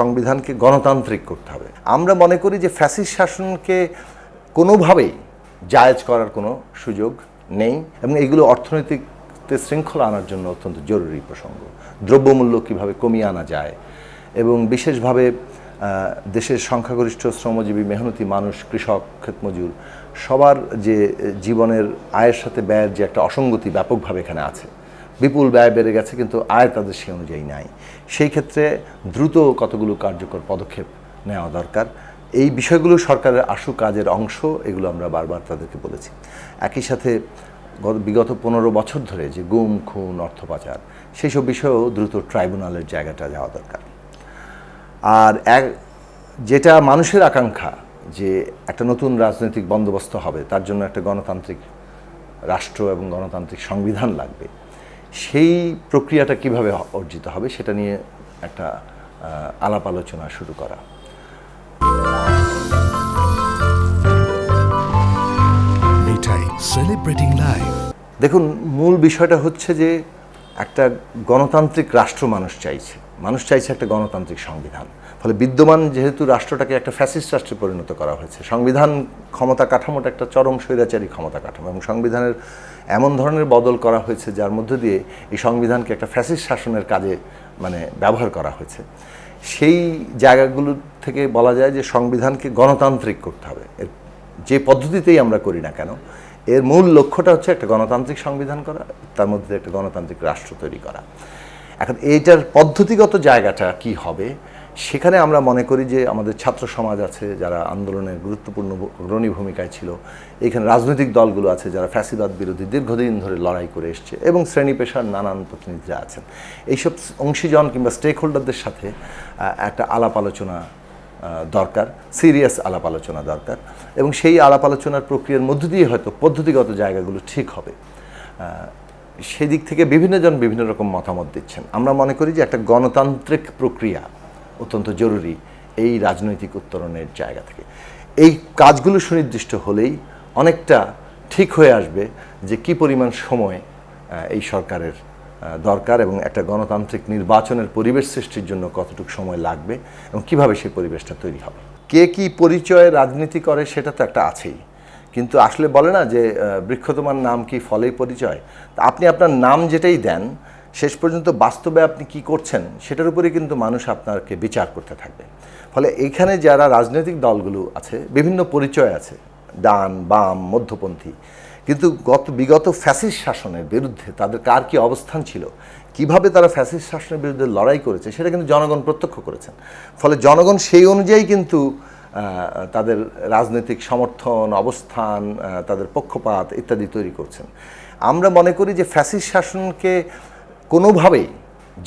সংবিধানকে গণতান্ত্রিক করতে হবে। আমরা মনে করি যে ফ্যাসিস শাসনকে কোনোভাবেই জায়েজ করার কোনো সুযোগ নেই এবং এগুলো অর্থনৈতিকতে শৃঙ্খলা আনার জন্য অত্যন্ত জরুরি প্রসঙ্গ। দ্রব্যমূল্য কীভাবে কমিয়ে আনা যায় এবং বিশেষভাবে দেশের সংখ্যাগরিষ্ঠ শ্রমজীবী, মেহনতি মানুষ, কৃষক, ক্ষেতমজুর, সবার যে জীবনের আয়ের সাথে ব্যয়ের যে একটা অসঙ্গতি ব্যাপকভাবে এখানে আছে বিপুল ব্যয় বেড়ে গেছে, কিন্তু আয় তাদের সেই অনুযায়ী নাই। সেই ক্ষেত্রে দ্রুত কতগুলো কার্যকর পদক্ষেপ নেওয়া দরকার। এই বিষয়গুলো সরকারের আশু কাজের অংশ, এগুলো আমরা বারবার তাদেরকে বলেছি। একই সাথে গত বিগত পনেরো বছর ধরে যে গুম, খুন, অর্থ পাচার সেই সব বিষয়েও দ্রুত ট্রাইব্যুনালের জায়গাটা যাওয়া দরকার। আর এক, যেটা মানুষের আকাঙ্ক্ষা যে একটা নতুন রাজনৈতিক বন্দোবস্ত হবে, তার জন্য একটা গণতান্ত্রিক রাষ্ট্র এবং গণতান্ত্রিক সংবিধান লাগবে। সেই প্রক্রিয়াটা কীভাবে অর্জিত হবে সেটা নিয়ে একটা আলাপ আলোচনা শুরু করা। সেলিব্রেটিং লাইফ দেখুন মূল বিষয়টা হচ্ছে যে একটা গণতান্ত্রিক রাষ্ট্র মানুষ চাইছে। মানুষ চাইছে একটা গণতান্ত্রিক সংবিধান। ফলে বিদ্যমান যেহেতু রাষ্ট্রটাকে একটা ফ্যাসিস্ট রাষ্ট্রে পরিণত করা হয়েছে, সংবিধান ক্ষমতা কাঠামোটা একটা চরম স্বৈরাচারী ক্ষমতা কাঠামো এবং সংবিধানের এমন ধরনের বদল করা হয়েছে যার মধ্য দিয়ে এই সংবিধানকে একটা ফ্যাসিস্ট শাসনের কাজে মানে ব্যবহার করা হয়েছে। সেই জায়গাগুলো থেকে বলা যায় যে সংবিধানকে গণতান্ত্রিক করতে হবে। এর যে পদ্ধতিতেই আমরা করি না কেন, এর মূল লক্ষ্যটা হচ্ছে একটা গণতান্ত্রিক সংবিধান করা, তার মধ্যে একটা গণতান্ত্রিক রাষ্ট্র তৈরি করা। এখন এইটার পদ্ধতিগত জায়গাটা কি হবে? সেখানে আমরা মনে করি যে আমাদের ছাত্র সমাজ আছে, যারা আন্দোলনের গুরুত্বপূর্ণ অগ্রণী ভূমিকায় ছিল। এখানে রাজনৈতিক দলগুলো আছে যারা ফ্যাসিবাদ বিরোধী দীর্ঘদিন ধরে লড়াই করে এসছে এবং শ্রেণি পেশার নানান প্রতিনিধিরা আছেন। এইসব অংশীজন কিংবা স্টেক হোল্ডারদের সাথে একটা আলাপ আলোচনা দরকার সিরিয়াস আলাপ আলোচনা দরকার এবং সেই আলাপ আলোচনার প্রক্রিয়ার মধ্য দিয়ে হয়তো পদ্ধতিগত জায়গাগুলো ঠিক হবে। সেদিক থেকে বিভিন্ন জন বিভিন্ন রকম মতামত দিচ্ছেন। আমরা মনে করি যে একটা গণতান্ত্রিক প্রক্রিয়া অত্যন্ত জরুরি এই রাজনৈতিক উত্তরণের জায়গা থেকে। এই কাজগুলো সুনির্দিষ্ট হলেই অনেকটা ঠিক হয়ে আসবে যে কি পরিমাণ সময় এই সরকারের দরকার এবং একটা গণতান্ত্রিক নির্বাচনের পরিবেশ সৃষ্টির জন্য কতটুকু সময় লাগবে এবং কীভাবে সেই পরিবেশটা তৈরি হবে। কে কি পরিচয়ে রাজনীতি করে সেটা তো একটা আছেই। কিন্তু আসলে বলে না যে আহ, বৃক্ষ তোমার নাম কি ফলেই পরিচয়? আপনি আপনার নাম যেটাই দেন শেষ পর্যন্ত বাস্তবে আপনি কি করছেন, সেটার উপরে কিন্তু মানুষ আপনাকে বিচার করতে থাকবে। ফলে এখানে যারা রাজনৈতিক দলগুলো আছে, বিভিন্ন পরিচয় আছে, ডান, বাম, মধ্যপন্থী, কিন্তু গত, বিগত ফ্যাসিস্ট শাসনের বিরুদ্ধে তাদের কার কি অবস্থান ছিল, কীভাবে তারা ফ্যাসিস্ট শাসনের বিরুদ্ধে লড়াই করেছে, সেটা কিন্তু জনগণ প্রত্যক্ষ করেছেন। ফলে জনগণ সেই অনুযায়ী কিন্তু তাদের রাজনৈতিক সমর্থন, অবস্থান তাদের পক্ষপাত ইত্যাদি তৈরি করছেন। আমরা মনে করি যে ফ্যাসিস্ট শাসনকে কোনোভাবেই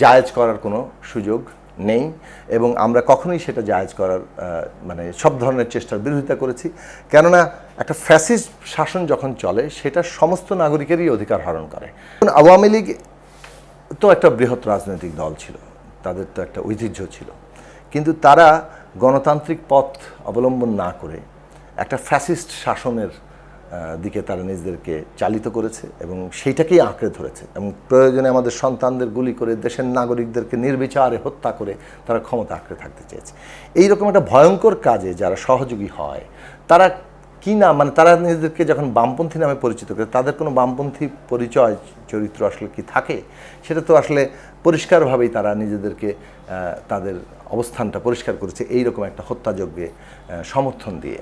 জায়েজ করার কোনো সুযোগ নেই এবং আমরা কখনোই সেটা জায়েজ করার মানে সব ধরনের চেষ্টার বিরোধিতা করেছি। কেননা একটা ফ্যাসিস্ট শাসন যখন চলে, সেটা সমস্ত নাগরিকেরই অধিকার হরণ করে। আওয়ামী লীগ তো একটা বৃহৎ রাজনৈতিক দল ছিল, তাদের তো একটা ঐতিহ্য ছিল। কিন্তু তারা গণতান্ত্রিক পথ অবলম্বন না করে একটা ফ্যাসিস্ট শাসনের দিকে তারা নিজেদেরকে চালিত করেছে এবং সেইটাকেই আঁকড়ে ধরেছে এবং প্রয়োজনে আমাদের সন্তানদের গুলি করে দেশের নাগরিকদেরকে নির্বিচারে হত্যা করে তারা ক্ষমতা আঁকড়ে থাকতে চেয়েছে। এইরকম একটা ভয়ঙ্কর কাজে যারা সহযোগী হয়, তারা কি না মানে তারা নিজেদেরকে যখন বামপন্থী নামে পরিচিত করে, তাদের কোনো বামপন্থী পরিচয় চরিত্র আসলে কি থাকে? সেটা তো আসলে পরিষ্কারভাবেই তারা নিজেদেরকে তাদের অবস্থানটা পরিষ্কার করেছে, এইরকম একটা হত্যাযজ্ঞে সমর্থন দিয়ে।